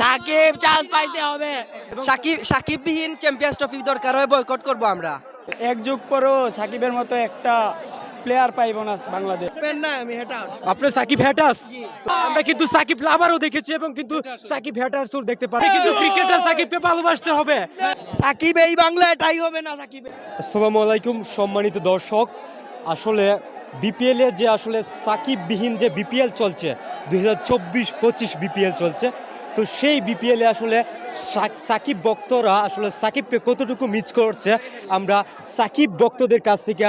Shakib chance পাইতে হবে। সাকিব সাকিববিহীন চ্যাম্পিয়ন্স ট্রফি দরকার হয় বয়কট করব আমরা। এক যুগ পরও সাকিবের মতো একটা প্লেয়ার পাইব না বাংলাদেশ। না আপনি সাকিব হ্যাটাস তো আমরা কিন্তু সাকিব লাভারও দেখেছি এবং কিন্তু সাকিব হ্যাটার্সও দেখতে পারি কিন্তু ক্রিকেটার সাকিবকে ভালোবাসতে হবে। সাকিব এই বাংলা এটাই হবে না সাকিব। আসসালামু আলাইকুম সম্মানিত দর্শক। আসলে বিপিএল এ যে আসলে সাকিববিহীন যে বিপিএল চলছে দুই হাজার চব্বিশ পঁচিশ বিপিএল চলছে তো সেই বিপিএলে আসলে সাকিব ভক্তরা আসলে সাকিবকে কতটুকু মিস করছে, আমরা সাকিব ভক্তদের কাছ থেকে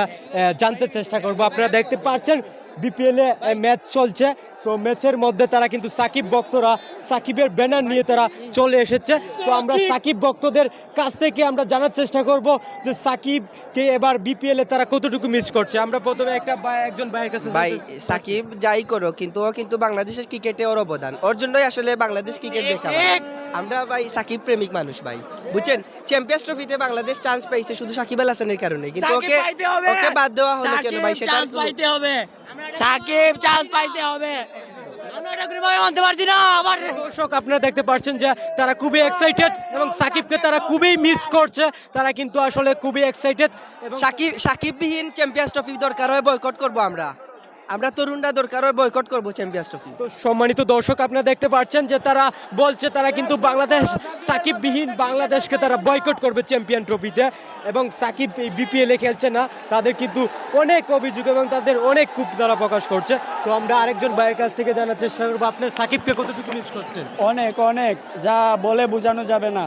জানতে চেষ্টা করব। আপনারা দেখতে পাচ্ছেন বিপিএলে ম্যাচ চলছে। তো ম্যাচের মধ্যে তারা কিন্তু সাকিব ভক্তরা সাকিবের ব্যানার নিয়ে তারা চলে এসেছে। তো আমরা সাকিব! ভক্তদের কাছ থেকে আমরা জানার চেষ্টা করব যে সাকিবকে এবার বিপিএলে তারা কতটুকু মিস করছে। আমরা প্রথমে একটা একজন ভাইয়ের কাছে ভাই সাকিব যাই করো কিন্তু ও কিন্তু বাংলাদেশের ক্রিকেটে ওর অবদান। ওর জন্যই আসলে বাংলাদেশ ক্রিকেট দেখা আমরা ভাই সাকিব প্রেমিক মানুষ ভাই। বুঝছেন? চ্যাম্পিয়ন্স ট্রফিতে বাংলাদেশ চান্স পাইছে শুধু সাকিব আল হাসানের কারণে। কিন্তু ওকে ওকে বাদ দেওয়া হলো কেন ভাই? সেটা চান্স পাইতে হবে! সাকিব চান্স পাইতে হবে। আমরা এটা কোনোভাবে মানতে পারছি না আবার দর্শক আপনারা দেখতে পাচ্ছেন যে তারা খুবই এক্সাইটেড এবং সাকিবকে তারা খুবই মিস করছে। তারা কিন্তু আসলে খুবই এক্সাইটেড সাকিব সাকিববিহীন চ্যাম্পিয়ন্স ট্রফি দরকার হয় বয়কট করব আমরা। আমরা তরুণরা দরকার হয় বয়কট করব চ্যাম্পিয়ন্স ট্রফি তো সম্মানিত দর্শক আপনারা দেখতে পাচ্ছেন যে তারা বলছে তারা কিন্তু বাংলাদেশ সাকিববিহীন বাংলাদেশকে তারা বয়কট করবে চ্যাম্পিয়ন ট্রফিতে এবং সাকিব এই বিপিএলে খেলছে না তাদের কিন্তু অনেক অভিযোগ এবং তাদের অনেক কূপ তারা প্রকাশ করছে। তো আমরা আরেকজন ভাইয়ের কাছ থেকে জানার চেষ্টা করব আপনার সাকিবকে কতটুকু মিস করছেন? অনেক অনেক যা বলে বোঝানো যাবে না।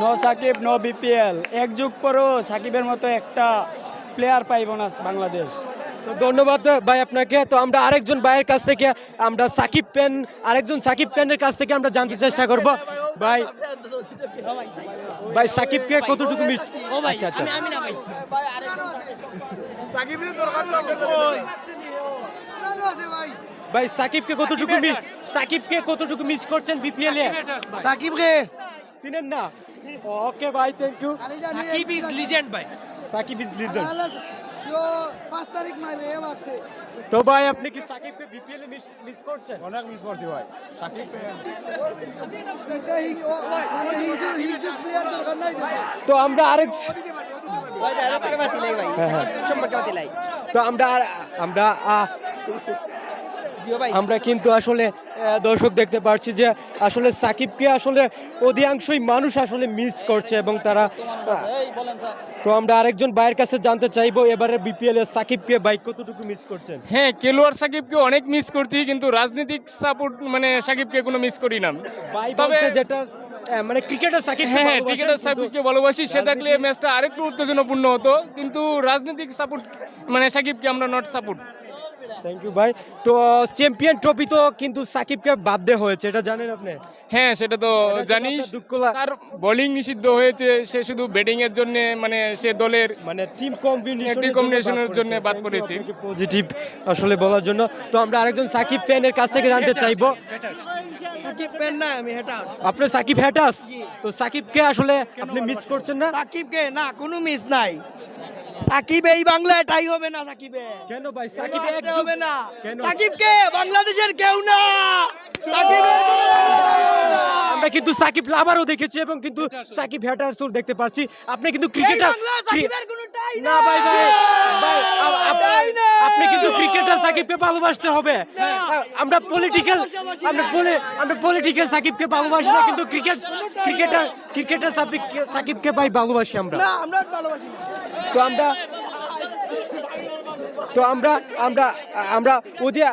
নো সাকিব নো বিপিএল এক যুগ পরও সাকিবের মতো একটা প্লেয়ার পাইব না বাংলাদেশ। তো ধন্যবাদ ভাই আপনাকে। তো আমরা আরেকজন ভাইয়ের কাছ থেকে আমরা সাকিব পেন আরেকজন সাকিব পেনের কাছ থেকে আমরা জানতে চেষ্টা করব। ভাই ভাই সাকিবকে কতটুকু মিস আচ্ছা আচ্ছা। ভাই। সাকিবকে কতটুকু মিস সাকিবকে কতটুকু মিস করছেন বিপিএল এ? সাকিব রে চিনেন না? ওকে ভাই thank you Shakib is legend ভাই। সাকিব ইজ লিজেন্ড তো ভাই আপনি কি সাকিবকে বিপিএল এ মিস মিস করছেন? অনেক মিস করছি ভাই। সাকিব তো আমরা আরেক সম্পর্কে বাতিলাই তো আমরা আমরা আমরা কিন্তু আসলে দর্শক দেখতে পাচ্ছি যে আসলে সাকিবকে আসলে অধিকাংশই মানুষ আসলে মিস করছে এবং তারা তো। আমরা আরেকজন ভাইয়ের কাছে জানতে চাইব এবারে বিপিএল এর সাকিবকে ভাই কতটুকু মিস করছেন? হ্যাঁ কেলোয়ার সাকিবকে অনেক মিস করছি কিন্তু রাজনৈতিক সাপোর্ট মানে সাকিবকে কোনো মিস করি না। ভাই তবে যেটা মানে ক্রিকেটার সাকিব হ্যাঁ হ্যাঁ ক্রিকেটার সাকিবকে ভালোবাসি সে থাকলে ম্যাচটা আরেকটু উত্তেজনাপূর্ণ হতো কিন্তু রাজনৈতিক সাপোর্ট মানে সাকিবকে আমরা নট সাপোর্ট থ্যাংক ইউ ভাই তো চ্যাম্পিয়ন ট্রফি তো কিন্তু সাকিবকে বাদ দেওয়া হয়েছে এটা জানেন আপনি? হ্যাঁ সেটা তো জানিস। তার বোলিং নিষিদ্ধ হয়েছে সে শুধু ব্যাটিং এর জন্য মানে সে দলের মানে টিম কম্বিনেশন team combination এর জন্য বাদ পড়েছে। পজিটিভ আসলে বলার জন্য। তো আমরা আরেকজন সাকিব ফ্যানের কাছ থেকে জানতে চাইব। সাকিব পেন না আমি হেটা আপনি সাকিব হ্যাটাস তো সাকিবকে আসলে আপনি মিস করছেন না? সাকিবকে না কোনো মিস নাই। সাকিব এই বাংলা এটাই হবে না সাকিবে। কেন ভাই? সাকিব সাকিব হবে না। সাকিব সাকিবকে বাংলাদেশের কেউ না। আমরা কিন্তু সাকিব লাভারও দেখেছি এবং কিন্তু সাকিব হ্যাটার্সও দেখতে পাচ্ছি আপনি কিন্তু ক্রিকেটার সাকিবের কোনো না ভাই ভাই। আপনি কিন্তু ক্রিকেটার সাকিবকে ভালোবাসতে হবে। আমরা পলিটিক্যাল আমরা বলে আমরা পলিটিক্যাল সাকিবকে ভালোবাসি না কিন্তু ক্রিকেট ক্রিকেটার ক্রিকেটার সাকিবকে সাকিবকে ভাই ভালোবাসি আমরা। না আমরা ভালোবাসি তো আমরা তো আমরা আমরা আমরা ওদের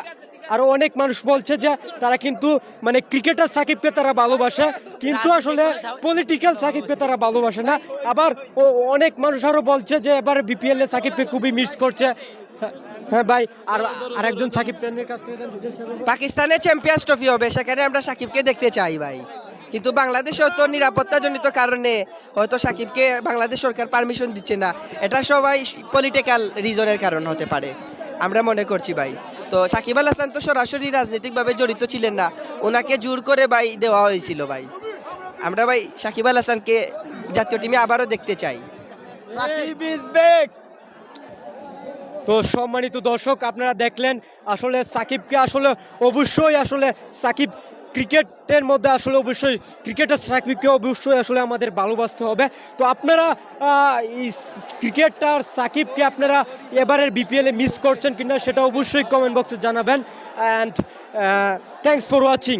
আরও অনেক মানুষ বলছে যে তারা কিন্তু মানে ক্রিকেটার সাকিবকে তারা ভালোবাসে কিন্তু আসলে পলিটিক্যাল সাকিবকে তারা ভালোবাসে না। আবার ও অনেক মানুষ আরও বলছে যে এবার বিপিএল এ সাকিবকে খুবই মিস করছে। হ্যাঁ, হ্যাঁ ভাই আর আরেকজন সাকিব ফ্যানের কাছ থেকে। পাকিস্তানে চ্যাম্পিয়ন্স ট্রফি হবে সেখানে আমরা সাকিবকে দেখতে চাই ভাই। কিন্তু বাংলাদেশে হয়তো নিরাপত্তাজনিত কারণে হয়তো সাকিবকে বাংলাদেশ সরকার পারমিশন দিচ্ছে না। এটা সবাই পলিটিক্যাল রিজনের কারণ হতে পারে আমরা মনে করছি ভাই। তো সাকিব আল হাসান তো সরাসরি রাজনৈতিকভাবে জড়িত ছিলেন না ওনাকে জোর করে ভাই দেওয়া হয়েছিল ভাই। আমরা ভাই সাকিব আল হাসানকে জাতীয় টিমে আবারও দেখতে চাই। তো সম্মানিত দর্শক আপনারা দেখলেন আসলে সাকিবকে আসলে অবশ্যই আসলে সাকিব ক্রিকেটের মধ্যে আসলে অবশ্যই ক্রিকেটের সাকিবকে অবশ্যই আসলে আমাদের ভালোবাসতে হবে। তো আপনারা ক্রিকেটার সাকিবকে আপনারা এবারের বিপিএলে মিস করছেন কিনা সেটা অবশ্যই কমেন্ট বক্সে জানাবেন। And thanks for watching